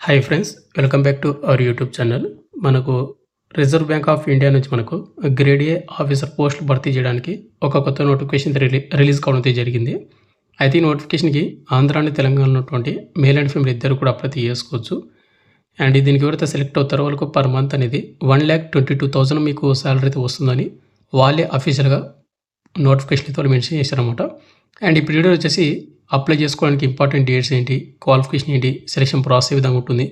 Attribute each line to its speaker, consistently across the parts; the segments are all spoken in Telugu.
Speaker 1: Hi friends welcome back to our YouTube channel మనకు రిజర్వ్ బ్యాంక్ ఆఫ్ ఇండియా నుంచి మనకు గ్రేడ్ ఏ ఆఫీసర్ పోస్టులు భర్తీ చేయడానికి ఒక కొత్త నోటిఫికేషన్ రిలీ రిలీజ్ కావడం అయితే జరిగింది. అయితే ఈ నోటిఫికేషన్కి ఆంధ్ర అండ్ తెలంగాణ ఉన్నటువంటి మేల్ అండ్ ఫీమేల్ ఇద్దరు కూడా అప్లై చేసుకోవచ్చు. అండ్ దీనికి ఎవరైతే సెలెక్ట్ అవుతారో వాళ్ళకు పర్ మంత్ అనేది one lakh twenty two thousand మీకు శాలరీ అయితే వస్తుందని వాళ్ళే అఫీషియల్గా నోటిఫికేషన్ అయితే వాళ్ళు మెన్షన్ చేశారనమాట అండ్ ఇప్పుడు వీడియో వచ్చేసి అప్లై చేసుకోవడానికి ఇంపార్టెంట్ డేట్స్ ఏంటి క్వాలిఫికేషన్ ఏంటి సెలక్షన్ ప్రాసెస్ ఏ విధంగా ఉంటుంది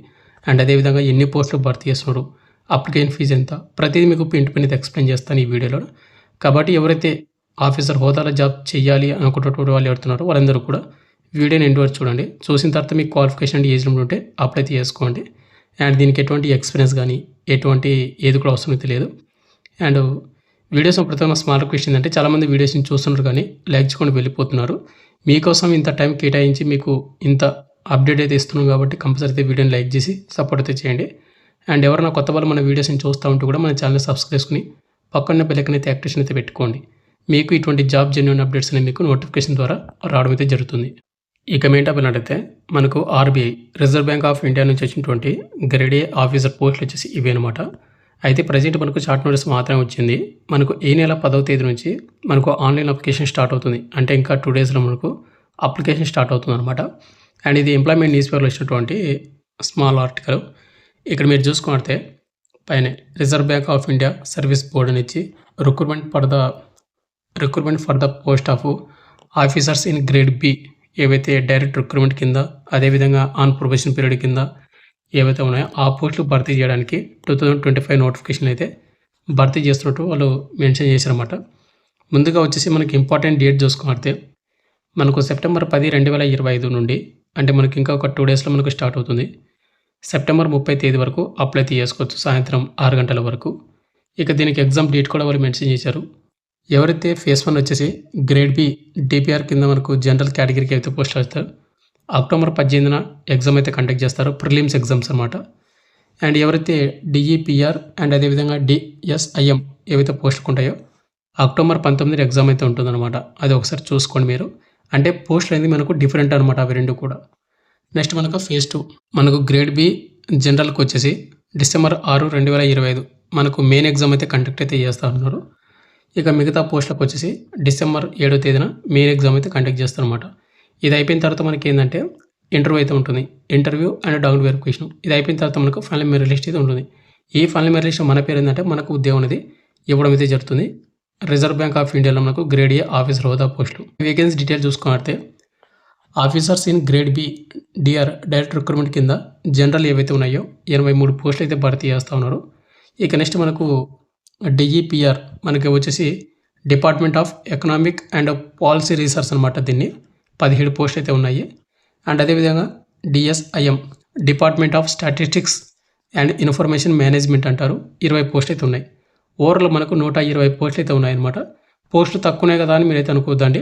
Speaker 1: అండ్ అదేవిధంగా ఎన్ని పోస్టులు భర్తీ చేస్తున్నారు అప్లికేషన్ ఫీజు ఎంత ప్రతిదీ మీకు పిండి పని ఎక్స్ప్లెయిన్ చేస్తాను ఈ వీడియోలో. కాబట్టి ఎవరైతే ఆఫీసర్ హోదాలో జాబ్ చేయాలి అనుకున్నటువంటి వాళ్ళు ఎవరుతున్నారో వాళ్ళందరూ కూడా వీడియోని ఎండ్ వరకు చూడండి. చూసిన తర్వాత మీకు క్వాలిఫికేషన్ ఏజ్ లిమిట్ ఉంటే అప్లై చేసుకోండి. అండ్ దీనికి ఎటువంటి ఎక్స్పీరియన్స్ కానీ ఎటువంటి ఏది కూడా అవసరం తెలియదు అండ్ వీడియోస్ ప్రతి స్మాల్ రిక్వెస్ట్ ఏంటంటే చాలామంది వీడియోస్ని చూస్తున్నారు కానీ లైక్ చేసుకొని వెళ్ళిపోతున్నారు. మీకోసం ఇంత టైం కేటాయించి మీకు ఇంత అప్డేట్ అయితే ఇస్తున్నాం కాబట్టి కంపల్సరీ అయితే వీడియోని లైక్ చేసి సపోర్ట్ అయితే చేయండి. అండ్ ఎవరైనా కొత్త వాళ్ళు మన వీడియోస్ని చూస్తూ ఉంటే కూడా మన ఛానల్ సబ్స్క్రైబ్ చేసుకుని పక్కన బెల్లకన్ అయితే యాక్టివేషన్ అయితే పెట్టుకోండి. మీకు ఇటువంటి జాబ్ జెన్యున్ అప్డేట్స్ అనేవి మీకు నోటిఫికేషన్ ద్వారా రావడం అయితే జరుగుతుంది. ఇక మెయిన్ టాపిక్ మనకు RBI Reserve Bank of India నుంచి వచ్చినటువంటి గ్రేడ్ ఏ ఆఫీసర్ పోస్టులు వచ్చేసి ఇవే అనమాట అయితే ప్రజెంట్ మనకు షార్ట్ నోటీస్ మాత్రమే వచ్చింది. మనకు ఈ నెల పదవ తేదీ నుంచి మనకు ఆన్లైన్ అప్లికేషన్ స్టార్ట్ అవుతుంది. అంటే ఇంకా టూ డేస్లో మనకు అప్లికేషన్ స్టార్ట్ అవుతుంది అనమాట అండ్ ఇది ఎంప్లాయ్మెంట్ న్యూస్ పేపర్లో వచ్చినటువంటి స్మాల్ ఆర్టికల్. ఇక్కడ మీరు చూసుకుంటే పైన Reserve Bank of India service board అని ఇచ్చి recruitment for the recruitment for the post of officers in grade B ఏవైతే డైరెక్ట్ రిక్రూట్మెంట్ కింద అదేవిధంగా ఆన్ ప్రొఫెషన్ పీరియడ్ కింద ఏవైతే ఉన్నాయో ఆ పోస్టులు భర్తీ చేయడానికి two thousand twenty five notification అయితే భర్తీ చేస్తున్నట్టు వాళ్ళు మెన్షన్ చేశారన్నమాట. ముందుగా వచ్చేసి మనకి ఇంపార్టెంట్ డేట్ చూసుకుంటే మనకు సెప్టెంబర్ పది రెండు వేల ఇరవై ఐదు నుండి అంటే మనకి ఇంకా ఒక టూ డేస్లో మనకు స్టార్ట్ అవుతుంది. సెప్టెంబర్ ముప్పై తేదీ వరకు అప్లై చేసుకోవచ్చు సాయంత్రం ఆరు గంటల వరకు. ఇక దీనికి ఎగ్జామ్ డేట్ కూడా వాళ్ళు మెన్షన్ చేశారు. ఎవరైతే ఫేస్ వన్ వచ్చేసి గ్రేడ్ బి డిపిఆర్ కింద మనకు జనరల్ కేటగిరీకి అయితే పోస్ట్ చేస్తారు అక్టోబర్ పద్దెనిమిదిన ఎగ్జామ్ అయితే కండక్ట్ చేస్తారు. ప్రిలిమ్స్ ఎగ్జామ్స్ అనమాట అండ్ ఎవరైతే డిఈపిఆర్ అండ్ అదేవిధంగా డిఎస్ఐఎం ఏవైతే పోస్టులు ఉంటాయో అక్టోబర్ పంతొమ్మిది ఎగ్జామ్ అయితే ఉంటుందన్నమాట. అది ఒకసారి చూసుకోండి మీరు. అంటే పోస్టులు అనేది మనకు డిఫరెంట్ అనమాట అవి రెండు కూడా. నెక్స్ట్ మనకు ఫేజ్ టూ. మనకు గ్రేడ్ బి జనరల్కి వచ్చేసి డిసెంబర్ ఆరు రెండు వేల ఇరవై ఐదు మనకు మెయిన్ ఎగ్జామ్ అయితే కండక్ట్ అయితే చేస్తూ ఉన్నారు ఇక మిగతా పోస్టులకు వచ్చేసి డిసెంబర్ ఏడో తేదీన మెయిన్ ఎగ్జామ్ అయితే కండక్ట్ చేస్తారనమాట ఇది అయిపోయిన తర్వాత మనకి ఏంటంటే ఇంటర్వ్యూ అయితే ఉంటుంది. Interview and down verification. ఇది అయిపోయిన తర్వాత మనకు ఫైనల్ మెరిట్ లిస్ట్ అయితే ఉంటుంది. ఈ ఫైనల్ మెరిట్ లిస్ట్ మన పేరు ఏంటంటే మనకు ఉద్యోగం అనేది ఇవ్వడం అయితే జరుగుతుంది. రిజర్వ్ బ్యాంక్ ఆఫ్ ఇండియాలో మనకు గ్రేడ్ ఏ ఆఫీసర్ హోదా పోస్టులు vacancy detail చూసుకున్నట్టే officers in grade B DR direct recruitment కింద జనరల్ ఏవైతే ఉన్నాయో ఎనభై మూడు పోస్టులు అయితే భర్తీ చేస్తూ ఉన్నారు. ఇక నెక్స్ట్ మనకు డిఈపిఆర్ మనకి వచ్చేసి department of economic and policy research అనమాట దీన్ని. పదిహేడు పోస్టులు అయితే ఉన్నాయి. అండ్ అదేవిధంగా DSIM department of statistics and information management అంటారు. ఇరవై పోస్టులు అయితే ఉన్నాయి. ఓవరాల్ మనకు నూట ఇరవై పోస్టులు అయితే ఉన్నాయన్నమాట. పోస్టులు తక్కువనే కదా అని మీరైతే అనుకోవద్దండి.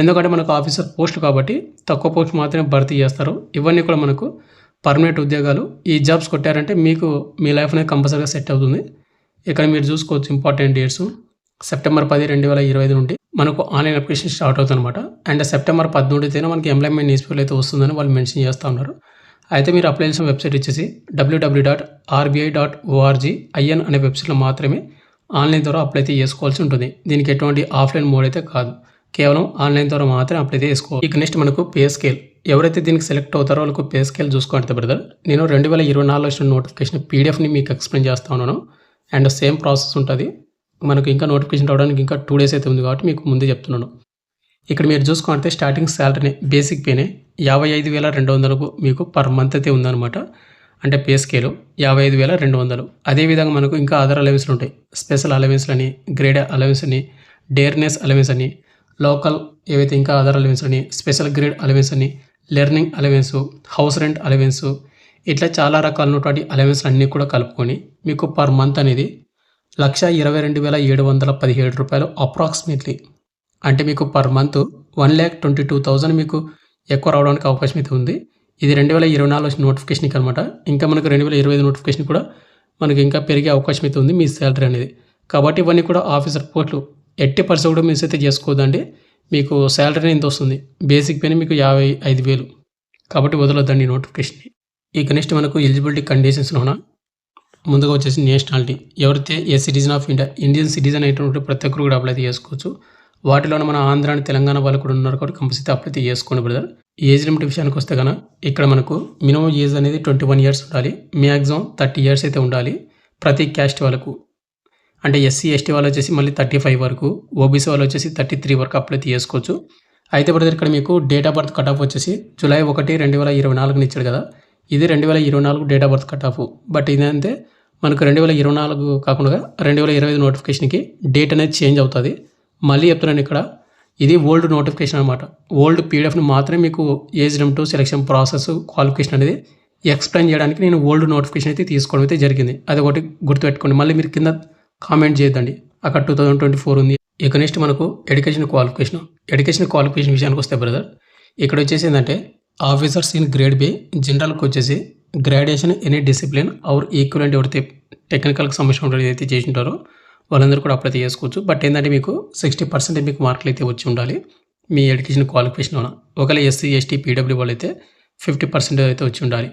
Speaker 1: ఎందుకంటే మనకు ఆఫీసర్ పోస్టులు కాబట్టి తక్కువ పోస్ట్ మాత్రమే భర్తీ చేస్తారు. ఇవన్నీ కూడా మనకు పర్మనెంట్ ఉద్యోగాలు. ఈ జాబ్స్ కొట్టారంటే మీకు మీ లైఫ్ అనేది కంపల్సరీగా సెట్ అవుతుంది. ఇక్కడ మీరు చూసుకోవచ్చు ఇంపార్టెంట్ డేట్స్. సెప్టెంబర్ పది రెండు వేల ఇరవై ఐదు నుండి మనకు ఆన్లైన్ అప్లికేషన్ స్టార్ట్ అవుతుంది అనమాట అండ్ సెప్టెంబర్ పద్మూడు తేదీన మనకి ఎంప్లాయ్మెంట్ న్యూస్ పేపర్ అయితే వస్తుందని వాళ్ళు మెన్షన్ చేస్తూ ఉన్నారు. అయితే మీరు అప్లై చేసిన వెబ్సైట్ వచ్చేసి WWW dot RBI dot ORG IN అనే వెబ్సైట్లో మాత్రమే ఆన్లైన్ ద్వారా అప్లై అయితే చేసుకోవాల్సి ఉంటుంది. దీనికి ఎటువంటి ఆఫ్లైన్ మోడ్ అయితే కాదు. కేవలం ఆన్లైన్ ద్వారా మాత్రమే అప్లై అయితే చేసుకోవాలి. ఇక నెక్స్ట్ మనకు పే స్కేల్. ఎవరైతే దీనికి సెలెక్ట్ అవుతారో వాళ్ళకు పే స్కేల్ చూసుకోండి బ్రదర్. నేను రెండు వేల ఇరవై నాలుగులో వచ్చిన నోటిఫికేషన్ పీడిఎఫ్ని మీకు ఎక్స్ప్లెయిన్ చేస్తా ఉన్నాను. అండ్ సేమ్ ప్రాసెస్ ఉంటుంది. మనకు ఇంకా నోటిఫికేషన్ రావడానికి ఇంకా టూ డేస్ అయితే ఉంది కాబట్టి మీకు ముందే చెప్తున్నాను. ఇక్కడ మీరు చూసుకుంటే స్టార్టింగ్ శాలరీని బేసిక్ పేనే యాభై ఐదు వేల రెండు వందలకు మీకు పర్ మంత్ అయితే ఉందన్నమాట. అంటే పే స్కేలు యాభై ఐదు వేల రెండు వందలు. అదేవిధంగా మనకు ఇంకా అదర్ అలవెన్స్లు ఉంటాయి. స్పెషల్ అలవెన్స్లు అని గ్రేడ్ అలవెన్స్ అని డేర్నెస్ అలవెన్స్ అని లోకల్ ఏవైతే ఇంకా అదర్ అలవెన్స్ అని స్పెషల్ గ్రేడ్ అలవెన్స్ అని learning allowance house rent allowance ఇట్లా చాలా రకాలైనటువంటి అలవెన్స్ అన్నీ కూడా కలుపుకొని మీకు పర్ మంత్ అనేది లక్ష ఇరవై రెండు వేల ఏడు వందల పదిహేడు రూపాయలు అప్రాక్సిమేట్లీ అంటే మీకు per month one lakh twenty two thousand మీకు ఎక్కువ రావడానికి అవకాశం అయితే ఉంది. ఇది రెండు వేల ఇరవై నాలుగు వచ్చిన నోటిఫికేషన్కి అనమాట ఇంకా మనకు రెండు వేల ఇరవై ఐదు నోటిఫికేషన్ కూడా మనకి ఇంకా పెరిగే అవకాశం అయితే ఉంది మీ శాలరీ అనేది. కాబట్టి ఇవన్నీ కూడా ఆఫీసర్ పోస్టులు ఎట్టి పరిస్థితి కూడా మిస్ అయితే చేసుకోవద్దండి మీకు శాలరీ ఎంత వస్తుంది? బేసిక్ పైన మీకు యాభై ఐదు వేలు. కాబట్టి వదలొద్దండి నోటిఫికేషన్ నోటిఫికేషన్ని ఇక నెక్స్ట్ మనకు ఎలిజిబిలిటీ కండిషన్స్లోన ముందుగా వచ్చేసి నేషనాలిటీ. ఎవరైతే a citizen of India Indian citizen అయినటువంటి ప్రతి ఒక్కరు కూడా అప్లై చేసుకోవచ్చు. వాటిలోనే మన ఆంధ్ర అండ్ తెలంగాణ వాళ్ళు కూడా ఉన్నారు కాబట్టి కంపల్సరీ అప్లై చేసుకోండి బ్రదర్. ఏజ్ లిమిట్ విషయానికి వస్తే కనుక ఇక్కడ మనకు మినిమం ఏజ్ అనేది ట్వంటీ వన్ ఇయర్స్ ఉండాలి. మ్యాక్సిమం థర్టీ ఇయర్స్ అయితే ఉండాలి ప్రతి క్యాస్ట్ వాళ్ళకు. అంటే ఎస్సీ ఎస్టీ వాళ్ళు వచ్చేసి మళ్ళీ థర్టీ ఫైవ్ వరకు ఓబీసీ వాళ్ళు వచ్చేసి థర్టీ త్రీ వరకు అప్లై చేసుకోవచ్చు. అయితే బ్రదర్ ఇక్కడ మీకు date of birth cut off వచ్చేసి జూలై ఒకటి రెండు వేల ఇరవై నాలుగుని ఇచ్చాడు కదా. ఇది రెండు వేల ఇరవై నాలుగు date of birth cut off. But ఇదంటే మనకు రెండు వేల ఇరవై నాలుగు కాకుండా రెండు వేల ఇరవై ఐదు నోటిఫికేషన్కి డేట్ అనేది చేంజ్ అవుతుంది. మళ్ళీ చెప్తున్నాను ఇక్కడ ఇది ఓల్డ్ నోటిఫికేషన్ అనమాట ఓల్డ్ పీడిఎఫ్ని మాత్రమే మీకు age to selection process qualification అనేది ఎక్స్ప్లెయిన్ చేయడానికి నేను ఓల్డ్ నోటిఫికేషన్ అయితే తీసుకోవడం అయితే జరిగింది. అది ఒకటి గుర్తుపెట్టుకోండి. మళ్ళీ మీరు కింద కామెంట్ చేయొద్దండి. అక్కడ టూ థౌజండ్ ట్వంటీ ఫోర్ ఉంది. ఇక నెక్స్ట్ మనకు ఎడ్యుకేషన్ క్వాలిఫికేషన్ ఎడ్యుకేషన్ క్వాలిఫికేషన్ విషయానికి వస్తే బ్రదర్ ఇక్కడ వచ్చేసి ఏంటంటే ఆఫీసర్స్ ఇన్ గ్రేడ్ బి జనరల్కి వచ్చేసి graduation any discipline or equivalent ఎవరైతే టెక్నికల్కి సంబంధించిన ఏదైతే చేసి ఉంటారో వాళ్ళందరూ కూడా అప్లై చేసుకోవచ్చు. బట్ ఏంటంటే మీకు సిక్స్టీ పర్సెంట్ మీకు మార్కులు అయితే వచ్చి ఉండాలి. మీ ఎడ్యుకేషన్ క్వాలిఫికేషన్లో ఒకవేళ ఎస్సీ ఎస్టీ పీడబ్ల్యూ వాళ్ళు అయితే ఫిఫ్టీ పర్సెంట్ అయితే వచ్చి ఉండాలి.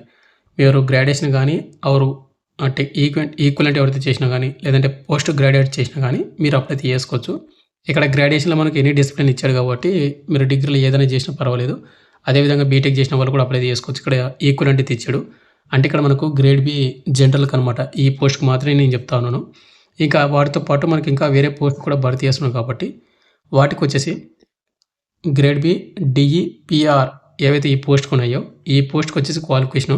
Speaker 1: మీరు గ్రాడ్యుయేషన్ కానీ అవరు అంటే ఈక్వెంట్ ఈక్వలెంట్ ఎవరైతే చేసినా కానీ లేదంటే పోస్ట్ గ్రాడ్యుయేట్ చేసినా కానీ మీరు అప్లై చేసుకోవచ్చు. ఇక్కడ గ్రాడ్యుయేషన్లో మనకి ఎనీ డిసిప్లిన్ ఇచ్చాడు కాబట్టి మీరు డిగ్రీలో ఏదైనా చేసినా పర్వాలేదు. అదేవిధంగా బీటెక్ చేసిన వాళ్ళు కూడా అప్లై చేసుకోవచ్చు. ఇక్కడ ఈక్వల్ అంటే ఇచ్చాడు అంటే ఇక్కడ మనకు గ్రేడ్ బి జనరల్కి అనమాట ఈ పోస్ట్కి మాత్రమే నేను చెప్తా ఉన్నాను. ఇంకా వాటితో పాటు మనకి ఇంకా వేరే పోస్ట్ కూడా భర్తీ చేస్తున్నాం కాబట్టి వాటికి వచ్చేసి గ్రేడ్ బి డిఈ పిఆర్ ఏవైతే ఈ పోస్ట్కి ఉన్నాయో ఈ పోస్ట్కి వచ్చేసి qualification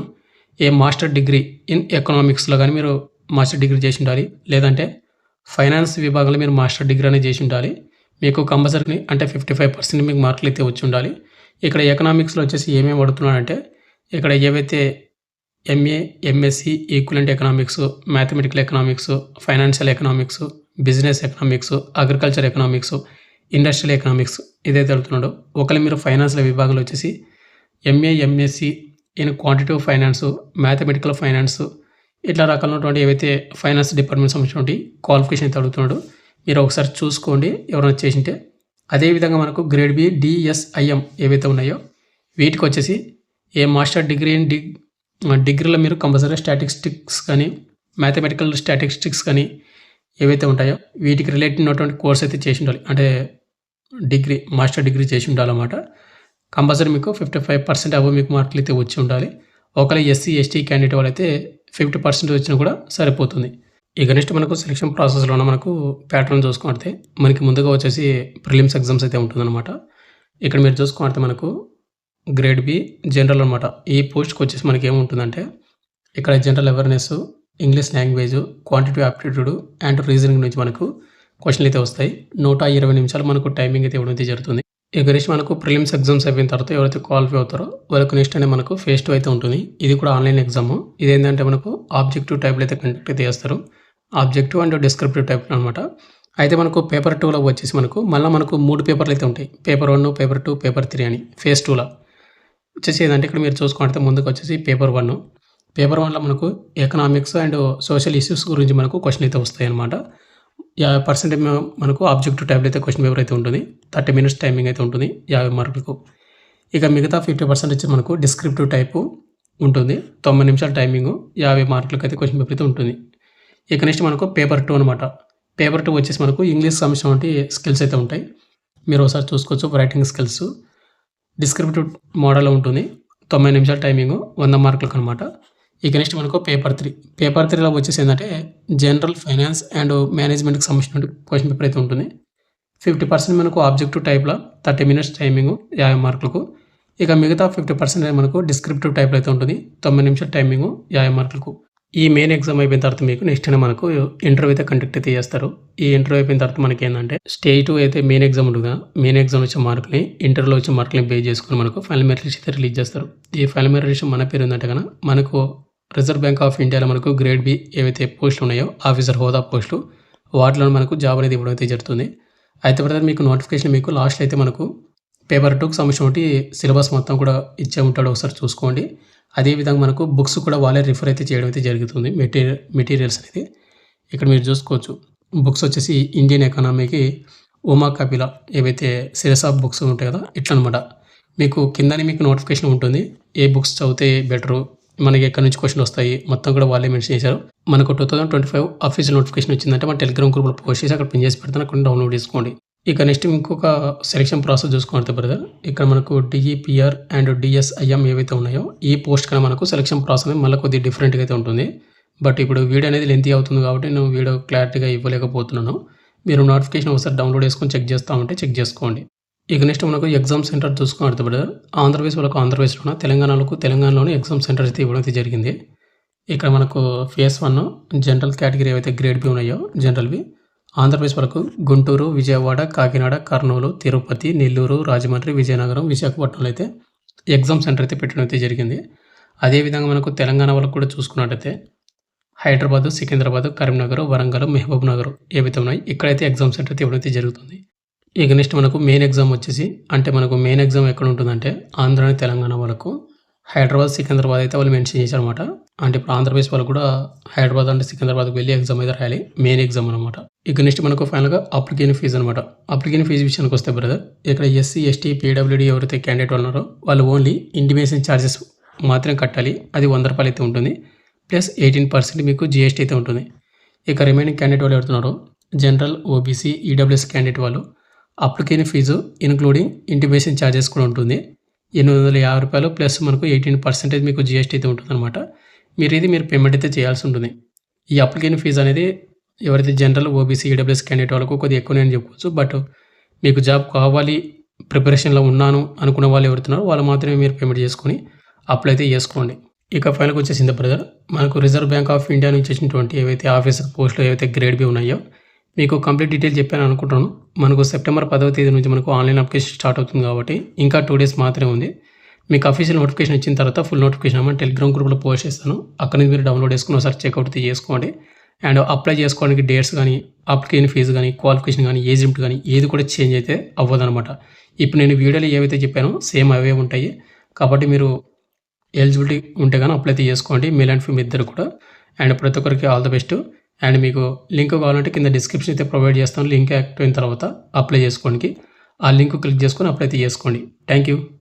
Speaker 1: a master degree in ఎకనామిక్స్లో కానీ మీరు మాస్టర్ డిగ్రీ చేసి ఉండాలి. లేదంటే ఫైనాన్స్ విభాగంలో మీరు మాస్టర్ డిగ్రీ అనేది చేసి ఉండాలి. మీకు కంపల్సరీ అంటే ఫిఫ్టీ ఫైవ్ పర్సెంట్ మీకు మార్కులు అయితే వచ్చి ఉండాలి. ఇక్కడ ఎకనామిక్స్లో వచ్చేసి ఏమేమి పడుతున్నాడంటే ఇక్కడ ఏవైతే MA MSc equivalent economics mathematical economics financial economics business economics agriculture economics industrial economics ఇదైతే వెళ్తున్నాడో ఒకవేళ మీరు ఫైనాన్షియల్ విభాగంలో వచ్చేసి MA MSc in quantitative finance mathematical finance ఇట్లా రకాలైనటువంటి ఏవైతే ఫైనాన్స్ డిపార్ట్మెంట్ సంబంధించినటువంటి క్వాలిఫికేషన్ అయితే అడుగుతున్నాడు మీరు ఒకసారి చూసుకోండి ఎవరైనా చేసింటే. అదేవిధంగా మనకు గ్రేడ్ బి డిఎస్ఐఎం ఏవైతే ఉన్నాయో వీటికి వచ్చేసి a master degree in the డిగ్రీలో మీరు కంపల్సరీ స్టాటిస్టిక్స్ కానీ మ్యాథమెటికల్ స్టాటిస్టిక్స్ కానీ ఏవైతే ఉంటాయో వీటికి రిలేటెడ్ ఉన్నటువంటి కోర్స్ అయితే చేసి ఉండాలి. అంటే డిగ్రీ మాస్టర్ డిగ్రీ చేసి ఉండాలన్నమాట. కంపల్సరీ మీకు ఫిఫ్టీ ఫైవ్ పర్సెంట్ అబో మీకు మార్కులు అయితే వచ్చి ఉండాలి. ఒకవేళ ఎస్సీ ఎస్టీ క్యాండిడేట్ వాళ్ళైతే ఫిఫ్టీ పర్సెంట్ వచ్చినా కూడా సరిపోతుంది. ఇక నెక్స్ట్ మనకు సెలక్షన్ ప్రాసెస్లో మనకు ప్యాటర్న్ చూసుకుంటే మనకి ముందుగా వచ్చేసి ప్రిలిమ్స్ ఎగ్జామ్స్ అయితే ఉంటుందన్నమాట. ఇక్కడ మీరు చూసుకుంటే మనకు గ్రేడ్ బి జనరల్ అనమాట ఈ పోస్ట్కి వచ్చేసి మనకి ఏముంటుందంటే ఇక్కడ general awareness English language quantity aptitude and reasoning నుంచి మనకు క్వశ్చన్లు అయితే వస్తాయి. నూట ఇరవై నిమిషాలు మనకు టైమింగ్ అయితే ఇవ్వడం అయితే జరుగుతుంది. ఈ గురించి మనకు ప్రిలిమ్స్ ఎగ్జామ్స్ అయిపోయిన తర్వాత ఎవరైతే క్వాలిఫై అవుతారో వాళ్ళకు నెక్స్ట్ అనే మనకు ఫేస్ టూ అయితే ఉంటుంది. ఇది కూడా ఆన్లైన్ ఎగ్జామ్. ఇది ఏంటంటే మనకు ఆబ్జెక్టివ్ టైప్లో అయితే కండక్ట్ అయితే చేస్తారు. ఆబ్జెక్టివ్ అండ్ డిస్క్రిప్టివ్ టైప్లో అనమాట అయితే మనకు పేపర్ టూలో వచ్చేసి మనకు మళ్ళీ మనకు మూడు పేపర్లు అయితే ఉంటాయి. Paper one paper two paper three అని ఫేస్ టూలో. వచ్చేసి ఏంటంటే ఇక్కడ మీరు చూసుకుంటే ముందుకు వచ్చేసి పేపర్ వన్. పేపర్ వన్లో మనకు ఎకనామిక్స్ అండ్ సోషల్ ఇష్యూస్ గురించి మనకు క్వశ్చన్ అయితే వస్తాయి అనమాట యాభై పర్సెంట్ మనకు ఆబ్జెక్టివ్ టైప్లో అయితే క్వశ్చన్ పేపర్ అయితే ఉంటుంది. థర్టీ మినిట్స్ టైమింగ్ అయితే ఉంటుంది. యాభై మార్కులకు. ఇక మిగతా ఫిఫ్టీ పర్సెంట్ వచ్చి మనకు డిస్క్రిప్టివ్ టైపు ఉంటుంది. తొంభై నిమిషాల టైమింగ్ యాభై మార్కులకు అయితే క్వశ్చన్ పేపర్ అయితే ఉంటుంది. ఇక నెక్స్ట్ మనకు పేపర్ టూ అనమాట పేపర్ టూ వచ్చేసి మనకు ఇంగ్లీష్ సంబంధించిన స్కిల్స్ అయితే ఉంటాయి. మీరు ఒకసారి చూసుకోవచ్చు రైటింగ్ స్కిల్స్ డిస్క్రిప్టివ్ మోడల్ ఉంటుంది. తొంభై నిమిషాల టైమింగ్ వంద మార్కులకు అనమాట ఇక నెక్స్ట్ మనకు పేపర్ త్రీ. పేపర్ త్రీలో వచ్చేసి ఏంటంటే జనరల్ ఫైనాన్స్ అండ్ మేనేజ్మెంట్కి సంబంధించిన క్వశ్చన్ పేపర్ అయితే ఉంటుంది. ఫిఫ్టీ పర్సెంట్ మనకు ఆబ్జెక్టివ్ టైప్లో థర్టీ మినిట్స్ టైమింగ్ యాభై మార్కులకు. ఇక మిగతా ఫిఫ్టీ పర్సెంట్ మనకు డిస్క్రిప్టివ్ టైప్లో అయితే ఉంటుంది. తొంభై నిమిషాల టైమింగ్ యాభై మార్కులకు. ఈ మెయిన్ ఎగ్జామ్ అయిపోయిన తర్వాత మీకు నెక్స్ట్ అయినా మనకు ఇంటర్వ్యూ అయితే కండక్ట్ అయితే చేస్తారు. ఈ ఇంటర్వ్యూ అయిపోయిన తర్వాత మనకి ఏంటంటే స్టేజ్ టూ అయితే మెయిన్ ఎగ్జామ్ ఉంటుంది మెయిన్ ఎగ్జామ్ వచ్చే మార్కులని ఇంటర్లో వచ్చే మార్కులని బేస్ చేసుకుని మనకు ఫైనల్ మెరిట్ లిస్ట్ అయితే రిలీజ్ చేస్తారు. ఈ ఫైనల్ మెరిట్ లిస్ట్ మన పేరు ఉందంటే కనుక మనకు రిజర్వ్ బ్యాంక్ ఆఫ్ ఇండియాలో మనకు గ్రేడ్ బి ఏవైతే పోస్టులు ఉన్నాయో ఆఫీసర్ హోదా పోస్టులు వాటిలో మనకు జాబ్ అనేది ఇవ్వడం అయితే జరుగుతుంది. అయితే బ్రదర్ మీకు నోటిఫికేషన్ మీకు లాస్ట్ అయితే మనకు పేపర్ టూకి సంబంధించిన సిలబస్ మొత్తం కూడా ఇచ్చే ఉంటాడు. ఒకసారి చూసుకోండి. అదేవిధంగా మనకు బుక్స్ కూడా వాళ్ళే రిఫర్ అయితే చేయడం అయితే జరుగుతుంది మెటీరియల్ మెటీరియల్స్ అనేది. ఇక్కడ మీరు చూసుకోవచ్చు బుక్స్ వచ్చేసి ఇండియన్ ఎకానమీకి ఉమా కపిల ఏవైతే సిరస్ ఆఫ్ బుక్స్ ఉంటాయి కదా ఇట్లా అనమాట మీకు కిందనే మీకు నోటిఫికేషన్ ఉంటుంది ఏ బుక్స్ చదివితే బెటరు మనకి ఎక్కడి నుంచి క్వశ్చన్ వస్తాయి మొత్తం కూడా వాళ్ళే మెన్షన్ చేశారు. మనకు two thousand twenty five official notification వచ్చిందంటే మన టెలిగ్రామ్ గ్రూప్లో పోస్ట్ చేసి అక్కడ పిన్ చేసి పెడతాను అక్కడ డౌన్లోడ్ చేసుకోండి. ఇక నెక్స్ట్ ఇంకొక సెలక్షన్ ప్రాసెస్ చూసుకోవాలి బ్రదర్ ఇక్కడ మనకు డిఈపిఆర్ అండ్ డిఎస్ఐఎం ఏవైతే ఉన్నాయో ఈ పోస్ట్ కన్నా మనకు సెలక్షన్ ప్రాసెస్ మళ్ళీ కొద్దిగా డిఫరెంట్గా అయితే ఉంటుంది. బట్ ఇప్పుడు వీడియో అనేది లెంతీ అవుతుంది కాబట్టి నేను వీడియో క్లారిటీగా ఇవ్వలేకపోతున్నాను. మీరు నోటిఫికేషన్ ఒకసారి డౌన్లోడ్ చేసుకొని చెక్ చేస్తా ఉంటే చెక్ చేసుకోండి. ఇక నెక్స్ట్ మనకు ఎగ్జామ్ సెంటర్ చూసుకున్నట్టు బ్రదర్ ఆంధ్రప్రదేశ్ వాళ్ళకు ఆంధ్రప్రదేశ్లోన తెలంగాణలకు తెలంగాణలోనే ఎగ్జామ్ సెంటర్ అయితే ఇవ్వడం అయితే జరిగింది. ఇక్కడ మనకు ఫేస్ వన్ జనరల్ కేటగిరీ ఏవైతే గ్రేడ్ బి ఉన్నాయో జనరల్వి ఆంధ్రప్రదేశ్ వరకు గుంటూరు విజయవాడ కాకినాడ కర్నూలు తిరుపతి నెల్లూరు రాజమండ్రి విజయనగరం విశాఖపట్నంలో అయితే ఎగ్జామ్ సెంటర్ అయితే పెట్టడం అయితే జరిగింది. అదేవిధంగా మనకు తెలంగాణ వాళ్ళకు కూడా చూసుకున్నట్టయితే హైదరాబాదు సికింద్రాబాదు కరీంనగర్ వరంగల్ మహబూబ్ నగర్ ఏవైతే ఉన్నాయి ఇక్కడైతే ఎగ్జామ్ సెంటర్ అయితే ఇవ్వడం అయితే జరుగుతుంది. ఇక నెక్స్ట్ మనకు మెయిన్ ఎగ్జామ్ వచ్చేసి అంటే మనకు మెయిన్ ఎగ్జామ్ ఎక్కడ ఉంటుందంటే ఆంధ్ర తెలంగాణ వాళ్ళకు హైదరాబాద్ సికింద్రాబాద్ అయితే వాళ్ళు మెన్షన్ చేశారన్నమాట. అంటే ఇప్పుడు ఆంధ్రప్రదేశ్ వాళ్ళు కూడా హైదరాబాద్ అంటే సికింద్రాబాద్కి వెళ్ళి ఎగ్జామ్ అయితే రాయాలి. మెయిన్ ఎగ్జామ్ అనమాట ఇక నెక్స్ట్ మనకు ఫైనల్గా అప్లికేషన్ ఫీజు అనమాట అప్లికేషన్ ఫీజు విషయానికి వస్తే బ్రదర్ ఇక్కడ ఎస్సీ ఎస్టీ పీడబ్ల్యూడీ ఎవరైతే క్యాండిడేట్ ఉన్నారో వాళ్ళు ఓన్లీ ఇంటిమేషన్ ఛార్జెస్ మాత్రమే కట్టాలి. అది వంద రూపాయలు అయితే ఉంటుంది. ప్లస్ ఎయిటీన్ పర్సెంట్ మీకు జిఎస్టీ అయితే ఉంటుంది. ఇక రిమైనింగ్ క్యాండిడేట్ వాళ్ళు ఎవరుతున్నారో జనరల్ ఓబీసీ ఈడబ్ల్యూఎస్ క్యాండిడేట్ వాళ్ళు application fee including intimation charges కూడా ఉంటుంది. ఎనిమిది వందల యాభై రూపాయలు ప్లస్ మనకు ఎయిటీన్ పర్సెంటేజ్ మీకు జిఎస్టీ అయితే ఉంటుందన్నమాట. మీరు ఇది మీరు పేమెంట్ అయితే చేయాల్సి ఉంటుంది. ఈ అప్లికేషన్ ఫీజు అనేది ఎవరైతే జనరల్ ఓబీసీ ఈడబ్ల్యూఎస్ క్యాండిడేట్ వాళ్ళకు కొద్దిగా ఎక్కువనే అని చెప్పవచ్చు బట్ మీకు జాబ్ కావాలి ప్రిపరేషన్లో ఉన్నాను అనుకున్న వాళ్ళు ఎవరుతున్నారో వాళ్ళు మాత్రమే మీరు పేమెంట్ చేసుకొని అప్లై అయితే చేసుకోండి. ఇక ఫైనల్కి వచ్చేసింది బ్రదర్ మనకు రిజర్వ్ బ్యాంక్ ఆఫ్ ఇండియా నుంచి వచ్చినటువంటి ఏవైతే ఆఫీసర్ పోస్టులు ఏవైతే గ్రేడ్ బి ఉన్నాయో మీకు కంప్లీట్ డీటెయిల్ చెప్పాను అనుకుంటున్నాను. మనకు సెప్టెంబర్ పదవ తేదీ నుంచి మనకు ఆన్లైన్ అప్లికేషన్ స్టార్ట్ అవుతుంది కాబట్టి ఇంకా టూ డేస్ మాత్రమే ఉంది. మీకు అఫీషియల్ నోటిఫికేషన్ ఇచ్చిన తర్వాత ఫుల్ నోటిఫికేషన్ అమ్మని టెలిగ్రామ్ గ్రూప్లో పోస్ట్ చేస్తాను. అక్కడ నుంచి మీరు డౌన్లోడ్ చేసుకుని ఒకసారి చెక్అవుట్ చేసుకోండి. అండ్ అప్లై చేసుకోవడానికి డేట్స్ కానీ అప్లికేషన్ ఫీజు కానీ క్వాలిఫికేషన్ కానీ ఏజ్ లిమిట్ కానీ ఏది కూడా చేంజ్ అయితే అవ్వదనమాట ఇప్పుడు నేను వీడియోలో ఏవైతే చెప్పానో సేమ్ అవే ఉంటాయి. కాబట్టి మీరు ఎలిజిబిలిటీ ఉంటే కానీ అప్లై అయితే చేసుకోండి. మెయిల్ అండ్ ఫీమ్ ఇద్దరు కూడా. అండ్ ప్రతి ఒక్కరికి ఆల్ ద బెస్ట్ అండ్ మీకు లింక్ కావాలంటే కింద డిస్క్రిప్షన్ అయితే ప్రొవైడ్ చేస్తాను. లింక్ యాక్ట్ అయిన తర్వాత అప్లై చేసుకోవడానికి. ఆ లింక్ క్లిక్ చేసుకొని అప్లై అయితే చేసుకోండి. Thank you